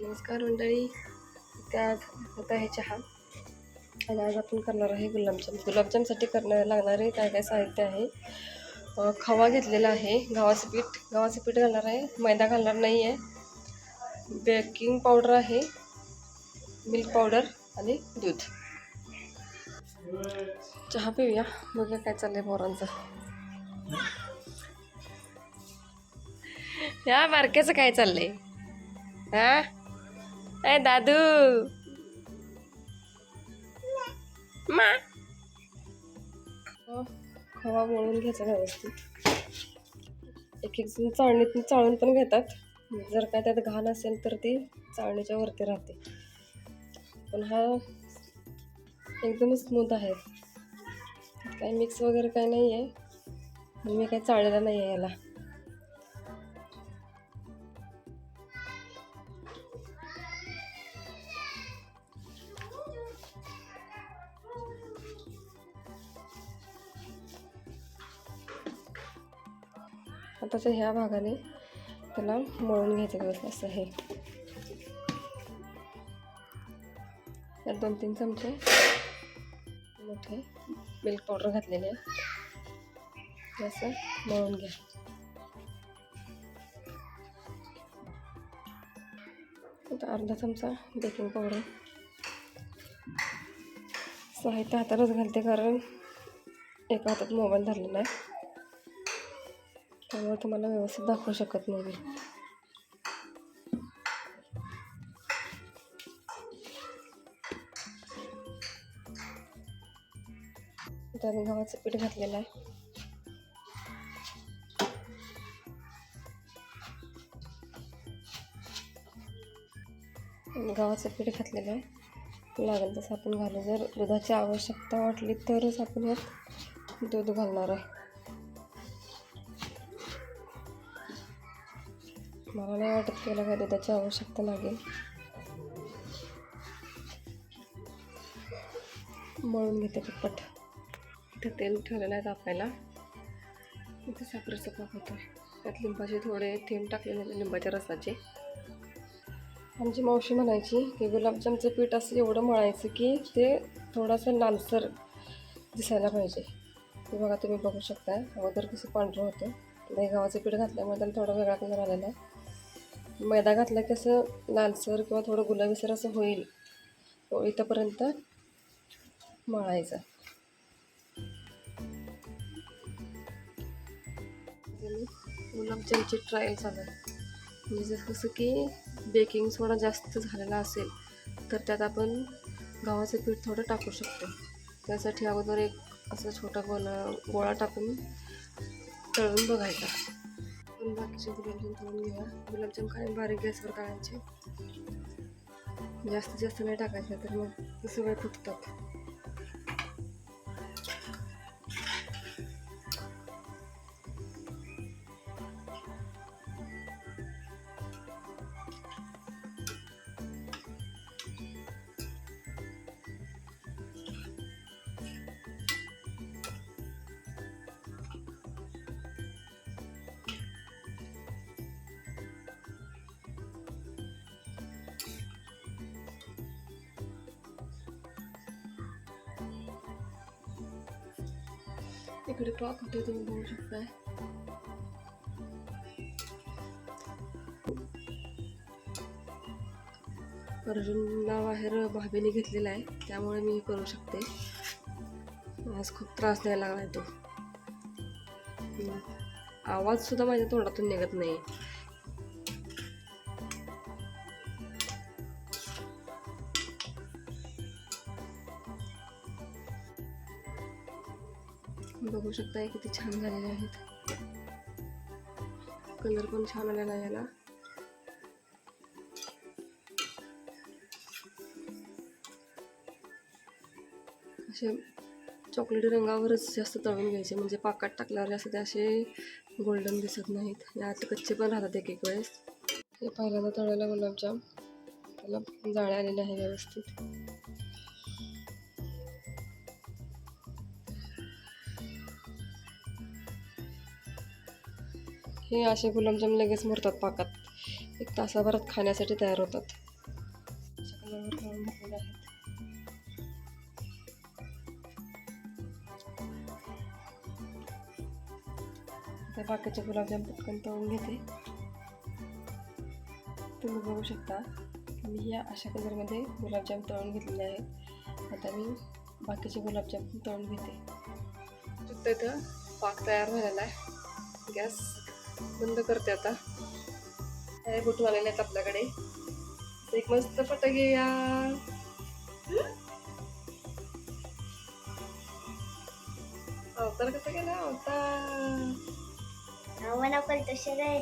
नमस्कार मंडळी. त्यात होत आहे चहा. आणि आज आपण करणार आहे गुलाबजाम. गुलाबजामसाठी करणार लागणारे काय काय साहित्य आहे? खवा घेतलेला आहे. गव्हाचं पीठ. गव्हाचं पीठ घालणार आहे. मैदा घालणार नाही आहे. बेकिंग पावडर आहे. मिल्क पावडर आणि दूध. चहा पिऊया. बघूया काय चाललंय पोरांचं. या बारक्याचं काय चाललंय? हा? Eh, ए दादू मा खवा मळून घ्यायचा व्यवस्थित? एक एक जण चाळणीत चाळून पण घेतात. जर काय त्यात घाण असेल तर ती चाळणीच्या वरती राहते. पण हा एकदम स्मूथ आहे. काही मिक्स वगैरे काही नाही आहे आणि मी काही चाळलेलं नाही आहे याला. आताच्या ह्या भागाने त्याला मळून घ्यायचं व्यवस्थित असं हे त्यात दोन तीन चमचे मोठे मिल्क पावडर घातलेले आहे असं मळून घ्या. आता अर्धा चमचा बेकिंग पावडर साहित्य हातातच घालते कारण एका हातात मोबाईल धरलेला आहे. त्यामुळे तुम्हाला व्यवस्थित दाखवू शकत नाही मी. गव्हाचं पीठ घातलेलं आहे. गव्हाचं पीठ घातलेलं आहे. लागेल तसं आपण घालू. जर दुधाची आवश्यकता वाटली तरच आपण यात दूध घालणार आहे. मला नाही वाटत त्याला काय त्याची आवश्यकता लागेल. मळून घेते पटपट इथे तेल ठेवलेलं आहे तापायला इथे साखरेचं पाक होतं. त्यात लिंबाचे थोडे थेंब टाकलेले आहेत लिंबाच्या रसाचे. आमची मावशी म्हणायची की गुलाबजामचं पीठ असं एवढं मळायचं की ते थोडंसं लालसर दिसायला पाहिजे. ते बघा तुम्ही बघू शकता अगोदर कसं पांढरं होतं. दही गव्हाचं पीठ घातल्यामुळे त्याला थोडा वेगळा कलर आलेला आहे. मैदा घातला की असं लालसर किंवा थोडं गुलाबीसर असं होईल. इथंपर्यंत मळायचं. गुलाबजामची ट्रायल चालू म्हणजे जसं की बेकिंग सोडा जास्त झालेला असेल तर त्यात आपण गव्हाचं पीठ थोडं टाकू शकतो. त्यासाठी अगोदर एक असं छोटा गोला गोळा टाकून तळून बघायचा. आपण बाकीचे गुलाबजाम तळून घेऊया गुलाबजाम काय बारीक गॅसवर काढायचे. जास्तीत जास्त नाही टाकायचं तर मग सगळे फुटतात. इकडे पाक होते तुम्ही बघू शकताय अर्जुनला बाहेर भाभीने घेतलेला आहे त्यामुळे मी करू शकते आज खूप त्रास द्यायला आहे तो आवाजसुद्धा माझ्या तोंडातून निघत नाही बघू शकताय किती छान झालेले आहेत. कलर पण छान आलेला याला. असे चॉकलेटी रंगावरच जास्त तळून घ्यायचे म्हणजे पाकात टाकल्यावर जास्त ते असे गोल्डन दिसत नाहीत. यात कच्चे पण राहतात एक एक वेळेस. हे पहिल्यांदा तळलेला गुलाबजाम. त्याला जाळे आलेले आहे व्यवस्थित. हे असे गुलाबजाम लगेच मरतात पाकात. एक तासाभरात खाण्यासाठी तयार होतात. त्या बाकीचे गुलाबजाम पटकन तळून घेते. तुम्ही बघू शकता मी ह्या अशा कलरमध्ये गुलाबजाम तळून घेतलेले आहेत. आता मी बाकीचे गुलाबजाम तळून घेते. तर पाक तयार झालेला आहे. गॅस बंद करते आता. हे बुटून आलेले आहेत आपल्याकडे. एक मस्त पट घेऊया अवतार कसं केला अवतार. पण तसे रे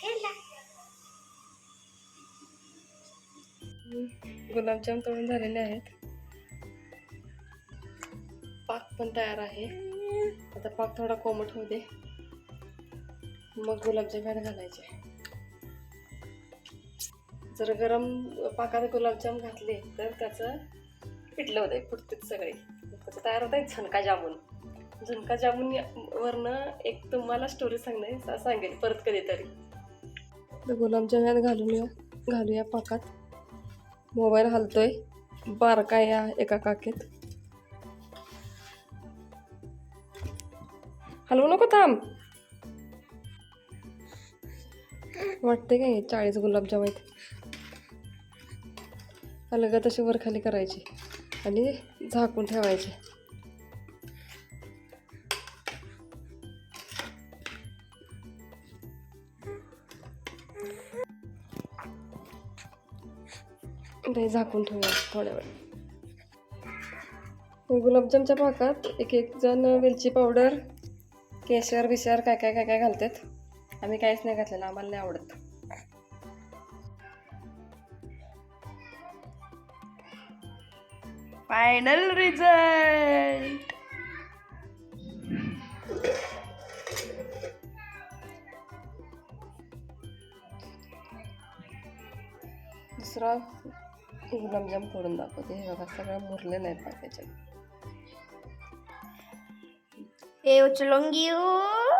केला गुलाबजाम तळून झालेले आहेत. पाक पण तयार आहे. आता पाक थोडा कोमट होऊ दे. मग गुलाबजाम घालायचे. जर गरम पाकात गुलाबजाम घातले तर त्याचं पिठलं होतं फुटतात सगळे. त्याचं तयार होत आहे झणका जामून. झणका जामून वरनं एक तुम्हाला स्टोरी सांगणे सांगेल परत कधीतरी. तर गुलाबजाम यात घालूया घालूया पाकात. मोबाईल हलतोय. बारका या एका काकेत. हलवू नको थांब. वाटते काय चाळीस गुलाबजाम आहेत. अलग तशी वर खाली करायची आणि झाकून ठेवायचे. ते झाकून ठेवूया थोड्या वेळ. गुलाबजामच्या पाकात एक एक जण वेलची पावडर केशर बिशर काय काय काय काय घालतात? आम्ही काहीच नाही घातलेलं आम्हाला नाही आवडत. फायनल रिझल्ट दुसरा गुलाबजाम फोडून दाखवते. हे बघा सगळं मुरलेलं आहे पाकाच्या એ ઉચલંગીયું